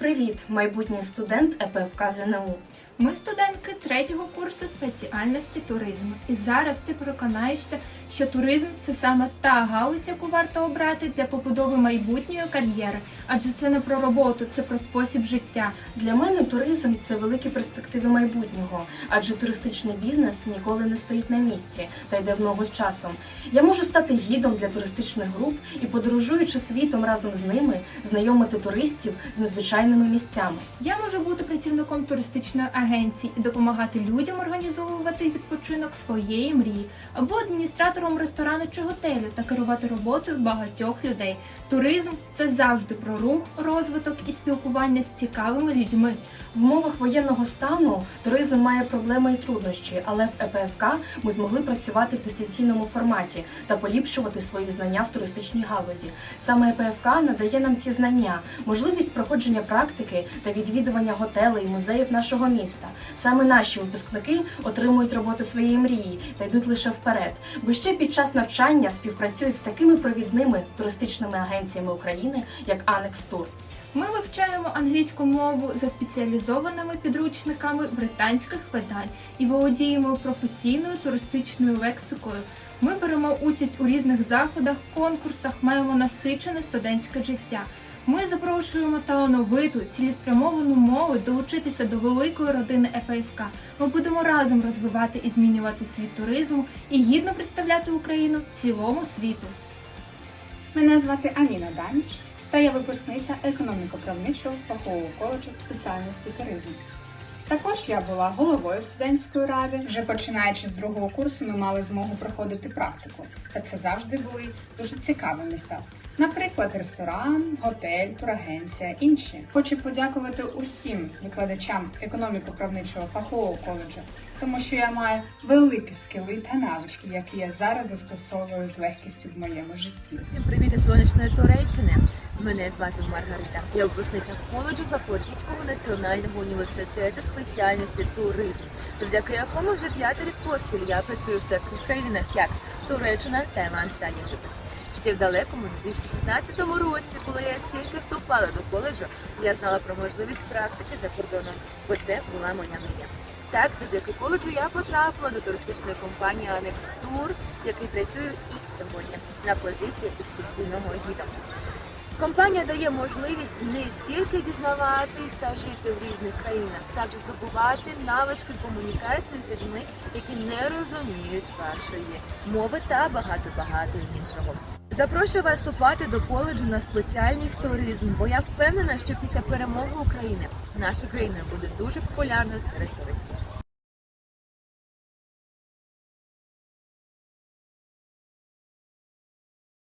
Привіт, майбутній студент ЕПФК ЗНУ. Ми студентки третього курсу спеціальності туризму. І зараз ти переконаєшся, що туризм це саме та галузь, яку варто обрати для побудови майбутньої кар'єри, адже це не про роботу, це про спосіб життя. Для мене туризм це великі перспективи майбутнього, адже туристичний бізнес ніколи не стоїть на місці та йде в ногу з часом. Я можу стати гідом для туристичних груп і, подорожуючи світом разом з ними, знайомити туристів з незвичайними місцями. Я можу бути працівником туристичної агенції і допомагати людям організовувати відпочинок своєї мрії, або адміністратором ресторану чи готелю та керувати роботою багатьох людей. Туризм це завжди про рух, розвиток і спілкування з цікавими людьми. В умовах воєнного стану туризм має проблеми і труднощі, але в ЕПФК ми змогли працювати в дистанційному форматі та поліпшувати свої знання в туристичній галузі. Саме ЕПФК надає нам ці знання, можливість проходження практики та відвідування готелей, музеїв нашого міста. Саме наші випускники отримують роботу своєї мрії та йдуть лише вперед, бо ще під час навчання співпрацюють з такими провідними туристичними агенціями України, як Анекс Тур. Ми вивчаємо англійську мову за спеціалізованими підручниками британських видань і володіємо професійною туристичною лексикою. Ми беремо участь у різних заходах, конкурсах, маємо насичене студентське життя. Ми запрошуємо талановиту, цілеспрямовану молодь долучитися до великої родини ЕПФК. Ми будемо разом розвивати і змінювати світ туризму і гідно представляти Україну цілому світу. Мене звати Аміна Даніч, та я випускниця економіко-правничого фахового коледжу спеціальності туризму. Також я була головою студентської ради. Вже починаючи з другого курсу, ми мали змогу проходити практику, та це завжди були дуже цікаві місця. Наприклад, ресторан, готель, турагенція, інші. Хочу подякувати усім викладачам економіко-правничого фахового коледжу, тому що я маю великі скили та навички, які я зараз застосовую з легкістю в моєму житті. Всім привіт із сонячної Туреччини. Мене звати Маргарита. Я випускниця коледжу Запорізького національного університету спеціальності туризм, завдяки якому вже п'ятий рік поспіль я працюю в таких країнах, як Туреччина, Таїланд та Єгипет. Ще в далекому 2016 році, коли я тільки вступала до коледжу, я знала про можливість практики за кордоном, бо це була моя мрія. Так, завдяки коледжу я потрапила до туристичної компанії Annex Tour, який працює і сьогодні на позиції екскурсійного гіда. Компанія дає можливість не тільки дізнаватись та жити в різних країнах, також здобувати навички комунікації з людьми, які не розуміють вашої мови та багато-багато іншого. Запрошую вас вступати до коледжу на спеціальність туризм, бо я впевнена, що після перемоги України наша країна буде дуже популярною серед туристів.